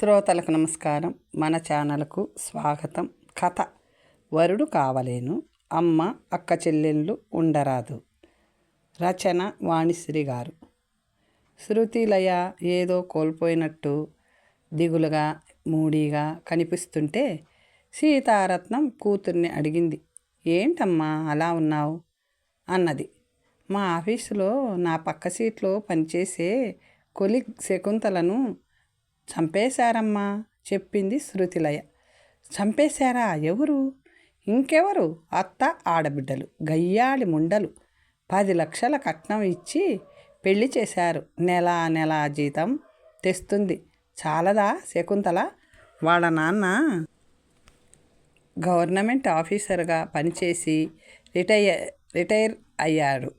శ్రోతలకు నమస్కారం. మన ఛానల్కు స్వాగతం. కథ వరుడు కావలేను అమ్మ అక్క చెల్లెళ్ళు ఉండరాదు. రచన వాణిశ్రీ గారు. శృతిలయ ఏదో కోల్పోయినట్టు దిగులుగా మూడీగా కనిపిస్తుంటే సీతారత్నం కూతుర్ని అడిగింది. ఏంటమ్మా అలా ఉన్నావు? అన్నది. మా ఆఫీసులో నా పక్క సీట్లో పనిచేసే కొలిగ్ శకుంతలను చంపేశారమ్మా చెప్పింది శృతిలయ. చంపేశారా ఎవరు? ఇంకెవరు? అత్త ఆడబిడ్డలు గయ్యాళి ముండలు. పది లక్షల కట్నం ఇచ్చి పెళ్ళి చేశారు. నెల నెల జీతం తెస్తుంది. చాలదా శకుంతల? వాళ్ళ నాన్న గవర్నమెంట్ ఆఫీసర్గా పనిచేసి రిటైర్ రిటైర్ అయ్యాడు.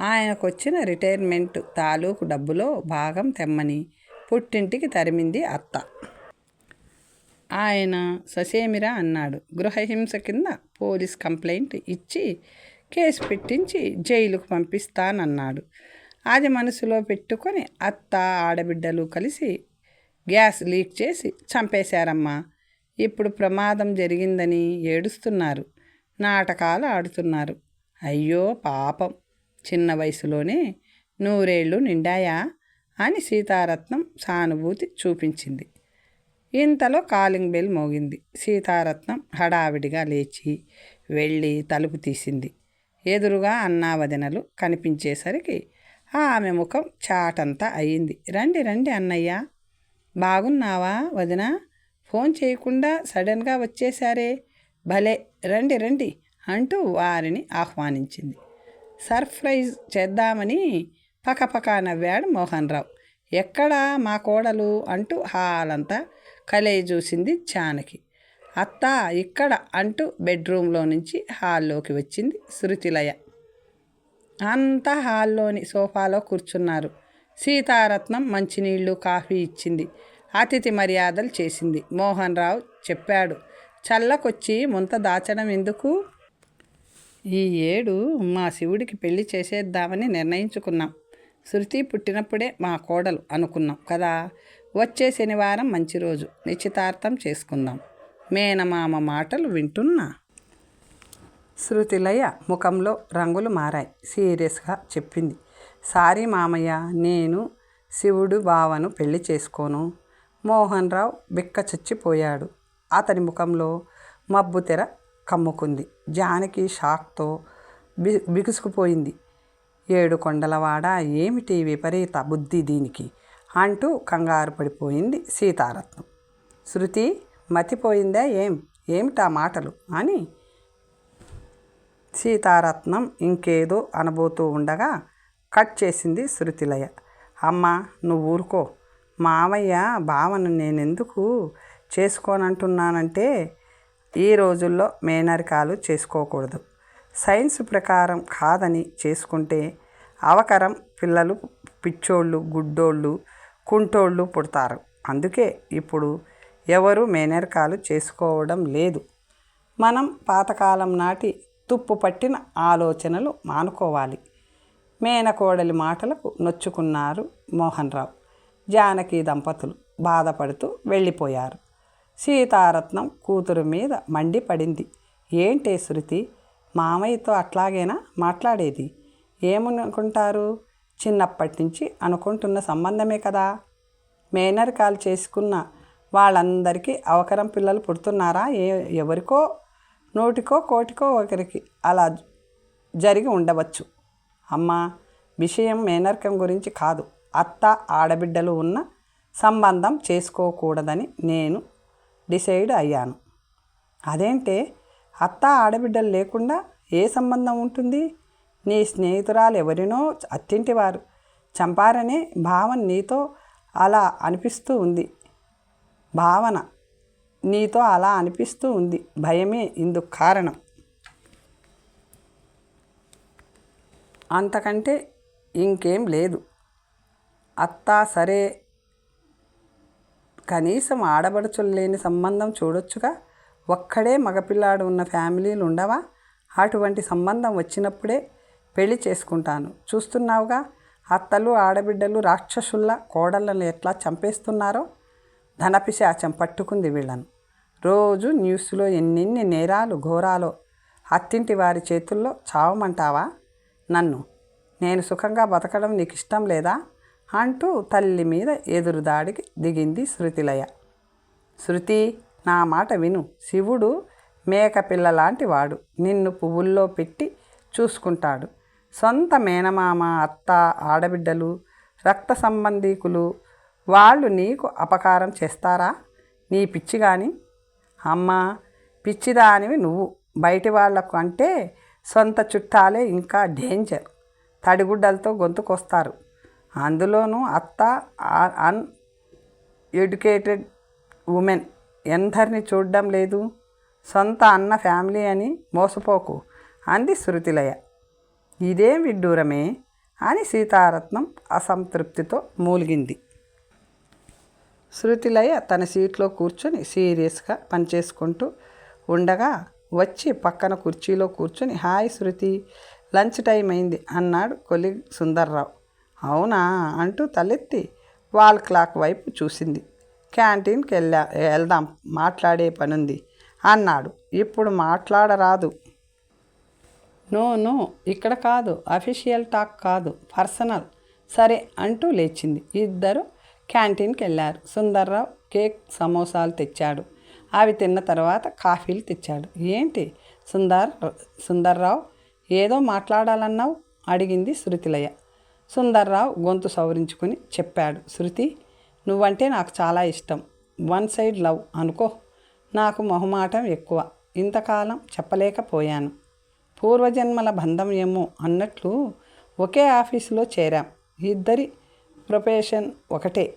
ఆయనకు వచ్చిన రిటైర్మెంట్ తాలూకు డబ్బులో భాగం తెమ్మని పుట్టింటికి తరిమింది అత్త. ఆయన ససేమిరా అన్నాడు. గృహహింస కింద పోలీస్ కంప్లైంట్ ఇచ్చి కేసు పెట్టించి జైలుకు పంపిస్తానన్నాడు. అది మనసులో పెట్టుకొని అత్త ఆడబిడ్డలు కలిసి గ్యాస్ లీక్ చేసి చంపేశారమ్మా. ఇప్పుడు ప్రమాదం జరిగిందని ఏడుస్తున్నారు. నాటకాలు ఆడుతున్నారు. అయ్యో పాపం. చిన్న వయసులోనే నూరేళ్ళు నిండాయా? అని సీతారత్నం సానుభూతి చూపించింది. ఇంతలో కాలింగ్ బెల్ మోగింది. సీతారత్నం హడావిడిగా లేచి వెళ్ళి తలుపు తీసింది. ఎదురుగా అన్నావదినలు కనిపించేసరికి ఆమె ముఖం చాటంతా అయింది రండి రండి అన్నయ్య. బాగున్నావా వదిన? ఫోన్ చేయకుండా సడన్గా వచ్చేశారే. భలే రండి రండి అంటూ వారిని ఆహ్వానించింది. సర్ప్రైజ్ చేద్దామని పకపక నవ్వాడు మోహన్ రావు ఎక్కడా మా కోడలు అంటూ హాలంతా కలయి చూసింది చానకి. అత్త ఇక్కడ అంటూ బెడ్రూమ్లో నుంచి హాల్లోకి వచ్చింది శృతిలయ. అంతా హాల్లోని సోఫాలో కూర్చున్నారు. సీతారత్నం మంచినీళ్ళు కాఫీ ఇచ్చింది. అతిథి మర్యాదలు చేసింది. మోహన్ రావు చెప్పాడు చల్లకొచ్చి ముంత దాచడం ఎందుకు? ఈ ఏడు మా శివుడికి పెళ్ళి చేసేద్దామని నిర్ణయించుకున్నాం. శృతి పుట్టినప్పుడే మా కోడలు అనుకున్నాం కదా. వచ్చే శనివారం మంచి రోజు. నిశ్చితార్థం చేసుకుందాం. మేనమామ మాటలు వింటున్నా? శృతిలయ ముఖంలో రంగులు మారాయి. సీరియస్గా చెప్పింది. సారీ మామయ్య నేను శివుడు బావను పెళ్ళి చేసుకోను. మోహన్ రావు బిక్క చచ్చిపోయాడు. అతని ముఖంలో మబ్బు తెర కమ్ముకుంది. జానకి షాక్తో బి బిగుసుకుపోయింది. ఏడు కొండలవాడ ఏమిటి విపరీత బుద్ధి దీనికి? అంటూ కంగారు పడిపోయింది సీతారత్నం. శృతి మతిపోయిందా ఏం? ఏమిటా మాటలు? అని సీతారత్నం ఇంకేదో అనబోతూ ఉండగా కట్ చేసింది శృతిలయ. అమ్మ నువ్వు ఊరుకో. మామయ్య భావన నేనెందుకు చేసుకోనంటున్నానంటే ఈ రోజుల్లో మేనరికాలు చేసుకోకూడదు. సైన్స్ ప్రకారం కాదని చేసుకుంటే అవకరం పిల్లలు పిచ్చోళ్ళు గుడ్డోళ్ళు కుంటోళ్ళు పుడతారు. అందుకే ఇప్పుడు ఎవరు మేనరికాలు చేసుకోవడం లేదు. మనం పాతకాలం నాటి తుప్పు పట్టిన ఆలోచనలు మానుకోవాలి. మేనకోడలి మాటలకు నొచ్చుకున్నారు మోహన్ రావు జానకి దంపతులు బాధపడుతూ వెళ్ళిపోయారు. సీతారత్నం కూతురు మీద మండిపడింది. ఏంటే శృతి? మామయ్యతో అట్లాగేనా మాట్లాడేది? ఏమనుకుంటారు? చిన్నప్పటి నుంచి అనుకుంటున్న సంబంధమే కదా. మేనరికాలు చేసుకున్న వాళ్ళందరికీ అవకరం పిల్లలు పుడుతున్నారా? ఏ ఎవరికో నోటికో కోటికో ఒకరికి అలా జరిగి ఉండవచ్చు. అమ్మా విషయం మేనర్కం గురించి కాదు. అత్త ఆడబిడ్డలు ఉన్న సంబంధం చేసుకోకూడదని నేను డిసైడ్ అయ్యాను. అదేంటే అత్త ఆడబిడ్డలు లేకుండా ఏ సంబంధం ఉంటుంది? నీ స్నేహితురాలు ఎవరినో అత్తింటివారు. చంపారనే భావన నీతో అలా అనిపిస్తూ ఉంది. భావన నీతో అలా అనిపిస్తూ ఉంది. భయమే ఇందుకు కారణం. అంతకంటే ఇంకేం లేదు. అత్తా సరే. కనీసం ఆడబడుచులు లేని సంబంధం చూడొచ్చుగా. ఒక్కడే మగపిల్లాడు ఉన్న ఫ్యామిలీలు ఉండవా అటువంటి సంబంధం వచ్చినప్పుడే పెళ్ళి చేసుకుంటాను. చూస్తున్నావుగా అత్తలు ఆడబిడ్డలు రాక్షసుల కోడళ్ళను ఎట్లా చంపేస్తున్నారో? ధనపిశాచం పట్టుకుంది వీళ్ళను. రోజు న్యూస్లో ఎన్నెన్ని నేరాలు ఘోరాలో అత్తింటి వారి చేతుల్లో చావమంటావా? నన్ను. నేను సుఖంగా బతకడం నీకు ఇష్టం లేదా? అంటూ తల్లి మీద ఎదురుదాడికి దిగింది శృతిలయ. శృతి నా మాట విను. శివుడు మేకపిల్ల లాంటి వాడు నిన్ను పువ్వుల్లో పెట్టి చూసుకుంటాడు. సొంత మేనమామ అత్త ఆడబిడ్డలు రక్త సంబంధీకులు వాళ్ళు నీకు అపకారం చేస్తారా? నీ పిచ్చి కానీ అమ్మా పిచ్చిదానివి నువ్వు. బయటి వాళ్ళకు అంటే సొంత చుట్టాలే ఇంకా డేంజర్. తడిగుడ్డలతో గొంతుకొస్తారు. అందులోనూ అత్త అన్ ఎడ్యుకేటెడ్ ఉమెన్. ఎందరిని చూడడం లేదు? సొంత అన్న ఫ్యామిలీ అని మోసపోకు అంది శృతిలయ. ఇదేం విడ్డూరమే? అని సీతారత్నం అసంతృప్తితో మూలిగింది. శృతిలయ తన సీట్లో కూర్చొని సీరియస్గా పనిచేసుకుంటూ ఉండగా వచ్చి పక్కన కుర్చీలో కూర్చొని హాయ్ శృతి లంచ్ టైం అయింది అన్నాడు కొలిగ్ సుందర్రావు. అవునా? అంటూ తలెత్తి వాల్ క్లాక్ వైపు చూసింది. క్యాంటీన్కి వెళ్ళా వెళ్దాం మాట్లాడే పనుంది. అన్నాడు. ఇప్పుడు మాట్లాడరాదు. నో నో ఇక్కడ కాదు. అఫీషియల్ టాక్ కాదు. పర్సనల్. సరే అంటూ లేచింది. ఇద్దరు క్యాంటీన్కి వెళ్ళారు. సుందర్రావు కేక్ సమోసాలు తెచ్చాడు. అవి తిన్న తర్వాత కాఫీలు తెచ్చాడు. ఏంటి? సుందర్ సుందర్రావు ఏదో మాట్లాడాలన్నావు? అడిగింది శృతిలయ. సుందర్రావు గొంతు సవరించుకుని చెప్పాడు. శృతి నువ్వంటే నాకు చాలా ఇష్టం. వన్ సైడ్ లవ్ అనుకో. నాకు మొహమాటం ఎక్కువ. ఇంతకాలం చెప్పలేకపోయాను. పూర్వజన్మల బంధం ఏమో అన్నట్లు ఒకే ఆఫీసులో చేరాం. ఇద్దరి ప్రొఫెషన్ ఒకటే.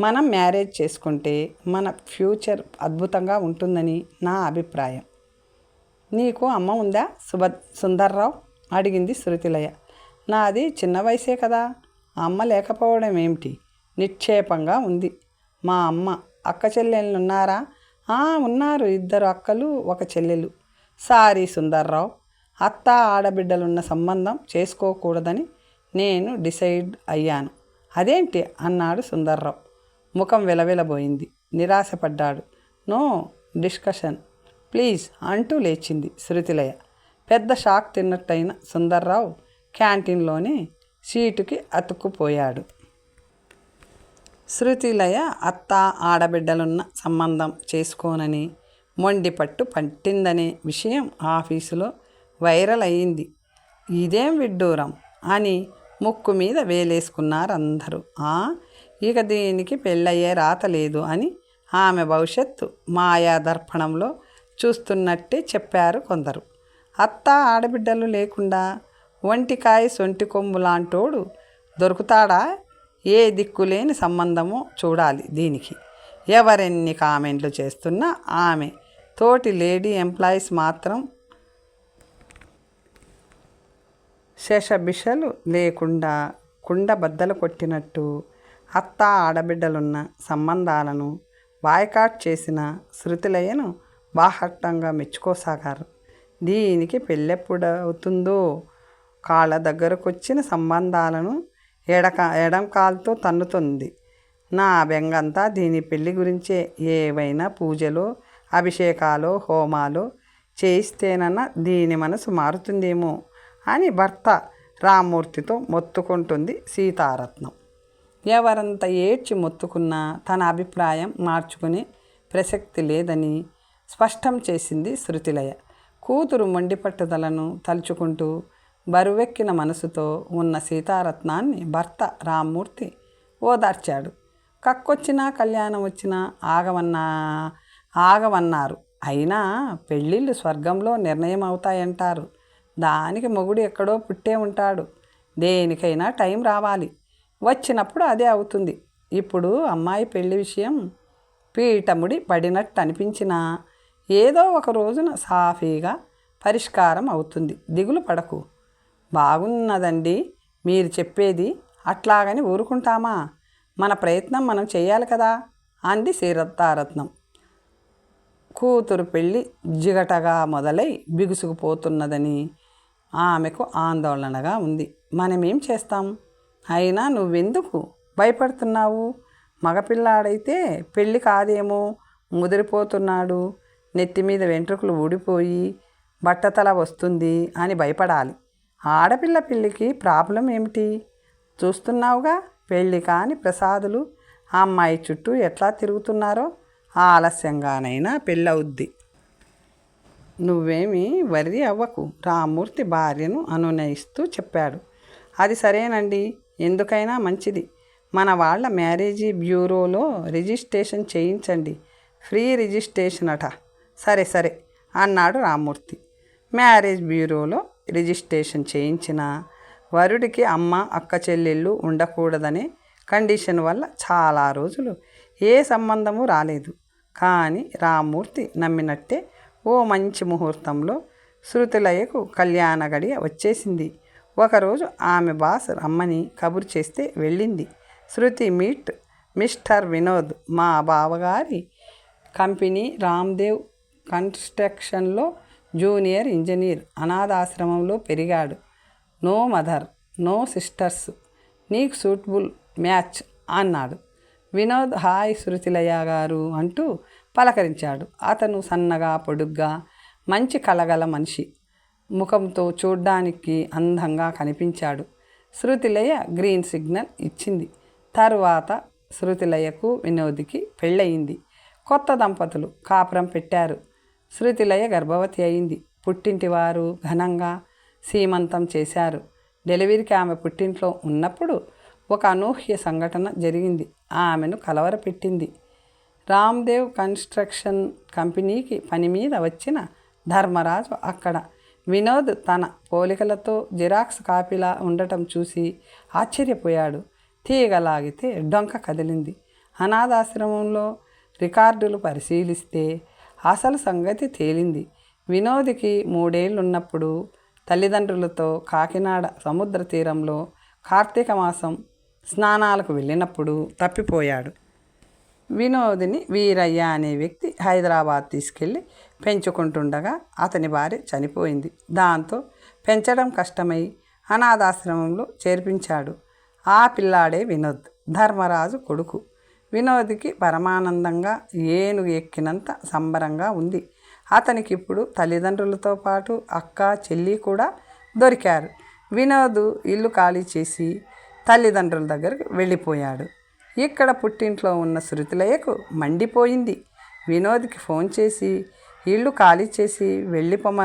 మనం మ్యారేజ్ చేసుకుంటే మన ఫ్యూచర్ అద్భుతంగా ఉంటుందని నా అభిప్రాయం. నీకు అమ్మ ఉందా? సుభ సుందర్రావు? అడిగింది శృతిలయ. నాది చిన్న వయసే కదా. అమ్మ లేకపోవడం ఏమిటి? నిక్షేపంగా ఉంది. మా అమ్మ అక్క చెల్లెళ్ళు ఉన్నారు ఇద్దరు అక్కలు ఒక చెల్లెలు. సారీ సుందర్రావు అత్త ఆడబిడ్డలున్న సంబంధం చేసుకోకూడదని నేను డిసైడ్ అయ్యాను. అదేంటి? అన్నాడు సుందర్రావు. ముఖం విలవిలబోయింది. నిరాశపడ్డాడు. No discussion. ప్లీజ్ అంటూ లేచింది శృతిలయ. పెద్ద షాక్ తిన్నట్టయిన సుందర్రావు క్యాంటీన్లోనే సీటుకి అతుక్కుపోయాడు. శృతిలయ అత్త ఆడబిడ్డలున్న సంబంధం చేసుకోనని మొండిపట్టు పట్టిందనే విషయం ఆఫీసులో వైరల్ అయింది ఇదేం విడ్డూరం అని ముక్కు మీద వేలేసుకున్నారు అందరూ ఇక దీనికి పెళ్ళయ్యే రాత లేదు అని ఆమె భవిష్యత్తు మాయా దర్పణంలో చూస్తున్నట్టే చెప్పారు కొందరు. అత్త ఆడబిడ్డలు లేకుండా ఒంటికాయ సొంటి కొమ్ము లాంటోడు దొరుకుతాడా? ఏ దిక్కులేని సంబంధమో చూడాలి దీనికి. ఎవరెన్ని కామెంట్లు చేస్తున్నా ఆమె తోటి లేడీ ఎంప్లాయీస్ మాత్రం శేషభిషలు లేకుండా కుండ బద్దలు కొట్టినట్టు అత్త ఆడబిడ్డలున్న సంబంధాలను బాయ్కాట్ చేసిన శృతిలయను బాహట్టంగా మెచ్చుకోసాగారు. దీనికి పెళ్ళెప్పుడవుతుందో కాళ్ళ దగ్గరకొచ్చిన సంబంధాలను ఎడక ఎడం కాలుతో తన్నుతుంది. నా బెంగంతా దీని పెళ్ళి గురించే. ఏవైనా పూజలు అభిషేకాలు హోమాలు చేయిస్తేనన్నా దీని మనసు మారుతుందేమో అని భర్త రామ్మూర్తితో మొత్తుకుంటుంది సీతారత్నం. ఎవరంత ఏడ్చి మొత్తుకున్నా తన అభిప్రాయం మార్చుకునే ప్రసక్తి లేదని స్పష్టం చేసింది శృతిలయ. కూతురు మొండి పట్టుదలను తలుచుకుంటూ బరువెక్కిన మనసుతో ఉన్న సీతారత్నాన్ని భర్త రామ్మూర్తి ఓదార్చాడు. కక్కొచ్చినా కళ్యాణం వచ్చినా ఆగవన్నా ఆగవన్నారు అయినా పెళ్ళిళ్ళు స్వర్గంలో నిర్ణయం అవుతాయంటారు దానికి మొగుడు ఎక్కడో పుట్టే ఉంటాడు. దేనికైనా టైం రావాలి. వచ్చినప్పుడు అదే అవుతుంది. ఇప్పుడు అమ్మాయి పెళ్ళి విషయం పీఠముడి పడినట్టు అనిపించినా ఏదో ఒక రోజున సాఫీగా పరిష్కారం అవుతుంది. దిగులు పడకు. బాగున్నదండి. మీరు చెప్పేది అట్లాగని ఊరుకుంటామా? మన ప్రయత్నం మనం చేయాలి కదా? అంది శ్రీరత్తారత్నం కూతురు పెళ్ళి జిగటగా మొదలై బిగుసుకుపోతున్నదని ఆమెకు ఆందోళనగా ఉంది. మనమేం చేస్తాం? అయినా నువ్వెందుకు భయపడుతున్నావు? మగపిల్లాడైతే పెళ్ళి కాదేమో? ముదిరిపోతున్నాడు. నెత్తి మీద వెంట్రుకలు ఊడిపోయి బట్టతల వస్తుంది అని భయపడాలి. ఆడపిల్ల పెళ్ళికి ప్రాబ్లం ఏమిటి? చూస్తున్నావుగా పెళ్ళి కాని ప్రసాదులు. ఆ అమ్మాయి చుట్టూ ఎట్లా తిరుగుతున్నారో? ఆలస్యంగానైనా పెళ్ళవుద్ది. నువ్వేమీ వరి అవ్వకు. రామూర్తి భార్యను అనునయిస్తూ చెప్పాడు. అది సరేనండి. ఎందుకైనా మంచిది. మన వాళ్ళ మ్యారేజీ బ్యూరోలో రిజిస్ట్రేషన్ చేయించండి. ఫ్రీ రిజిస్ట్రేషన్ అట. సరే సరే అన్నాడు రామూర్తి మ్యారేజ్ బ్యూరోలో రిజిస్ట్రేషన్ చేయించిన వరుడికి అమ్మ అక్క చెల్లెళ్ళు ఉండకూడదనే కండిషన్ వల్ల చాలా రోజులు ఏ సంబంధము రాలేదు. కానీ రామూర్తి నమ్మినట్టే ఓ మంచి ముహూర్తంలో శృతులయ్యకు కళ్యాణ గడియ వచ్చేసింది. ఒకరోజు ఆమె బాస్ రమ్మని కబురు చేస్తే వెళ్ళింది. శృతి మీట్ మిస్టర్ వినోద్ మా బావగారి కంపెనీ రామ్దేవ్ కన్స్ట్రక్షన్లో జూనియర్ ఇంజనీర్ అనాథాశ్రమంలో పెరిగాడు. నో మదర్ నో సిస్టర్స్ నీకు సూట్బుల్ మ్యాచ్ అన్నాడు. వినోద్ హాయ్ శృతిలయ్య గారు అంటూ పలకరించాడు. అతను సన్నగా పొడుగ్గా మంచి కలగల మనిషి. ముఖంతో చూడ్డానికి అందంగా కనిపించాడు. శృతిలయ్య గ్రీన్ సిగ్నల్ ఇచ్చింది. తరువాత శృతిలయ్యకు వినోద్కి పెళ్ళయింది. కొత్త దంపతులు కాపురం పెట్టారు. శృతిలయ గర్భవతి అయింది. పుట్టింటి వారు ఘనంగా సీమంతం చేశారు. డెలివరీకి ఆమె పుట్టింట్లో ఉన్నప్పుడు ఒక అనూహ్య సంఘటన జరిగింది. ఆమెను కలవరపెట్టింది. రామ్దేవ్ కన్స్ట్రక్షన్ కంపెనీకి పని మీద వచ్చిన ధర్మరాజు అక్కడ. వినోద్ తన పోలికలతో జిరాక్స్ కాపీలా ఉండటం చూసి ఆశ్చర్యపోయాడు. తీగలాగితే డొంక కదిలింది. అనాథాశ్రమంలో రికార్డులు పరిశీలిస్తే అసలు సంగతి తేలింది. వినోద్కి మూడేళ్ళున్నప్పుడు తల్లిదండ్రులతో కాకినాడ సముద్ర తీరంలో కార్తీక మాసం స్నానాలకు వెళ్ళినప్పుడు తప్పిపోయాడు. వినోదిని వీరయ్య అనే వ్యక్తి హైదరాబాద్ తీసుకెళ్ళి పెంచుకుంటుండగా అతని భార్య చనిపోయింది. దాంతో పెంచడం కష్టమై అనాథాశ్రమంలో చేర్పించాడు. ఆ పిల్లాడే వినోద్ ధర్మరాజు కొడుకు. వినోద్కి పరమానందంగా ఏనుగు ఎక్కినంత సంబరంగా ఉంది. అతనికి ఇప్పుడు తల్లిదండ్రులతో పాటు అక్క చెల్లి కూడా దొరికారు. వినోద్ ఇల్లు ఖాళీ చేసి తల్లిదండ్రుల దగ్గరకు వెళ్ళిపోయాడు. ఇక్కడ పుట్టింట్లో ఉన్న శృతిలయకు మండిపోయింది. వినోద్కి ఫోన్ చేసి ఇల్లు ఖాళీ చేసి వెళ్ళిపోమ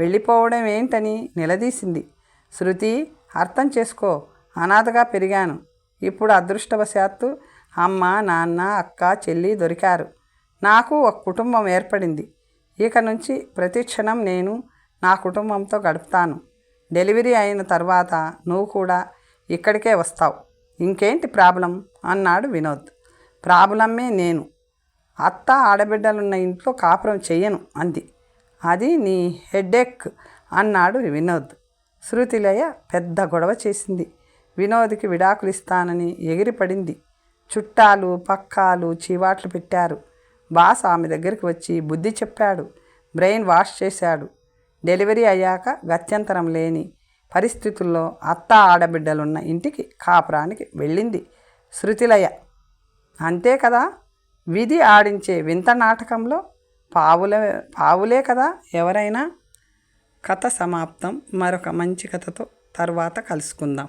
వెళ్ళిపోవడం ఏంటని నిలదీసింది. శృతి అర్థం చేసుకో అనాథగా పెరిగాను. ఇప్పుడు అదృష్టవశాత్తు అమ్మ నాన్న అక్క చెల్లి దొరికారు. నాకు ఒక కుటుంబం ఏర్పడింది. ఇక నుంచి ప్రతి క్షణం నేను నా కుటుంబంతో గడుపుతాను. డెలివరీ అయిన తర్వాత నువ్వు కూడా ఇక్కడికే వస్తావు. ఇంకేంటి ప్రాబ్లం? అన్నాడు వినోద్. ప్రాబ్లమే నేను. అత్త ఆడబిడ్డలున్న ఇంట్లో కాపురం చెయ్యను అంది. అది నీ హెడ్ఏక్ అన్నాడు వినోద్. శృతిలయ పెద్ద గొడవ చేసింది. వినోద్కి విడాకులు ఇస్తానని ఎగిరిపడింది. చుట్టాలు పక్కాలు చీవాట్లు పెట్టారు. బాస్ ఆమె దగ్గరికి వచ్చి బుద్ధి చెప్పాడు. బ్రెయిన్ వాష్ చేశాడు. డెలివరీ అయ్యాక గత్యంతరం లేని పరిస్థితుల్లో అత్త ఆడబిడ్డలున్న ఇంటికి కాపురానికి వెళ్ళింది శృతిలయ. అంతే కదా? విధి ఆడించే వింత నాటకంలో పావులే పావులే కదా ఎవరైనా? కథ సమాప్తం. మరొక మంచి కథతో తర్వాత కలుసుకుందాం.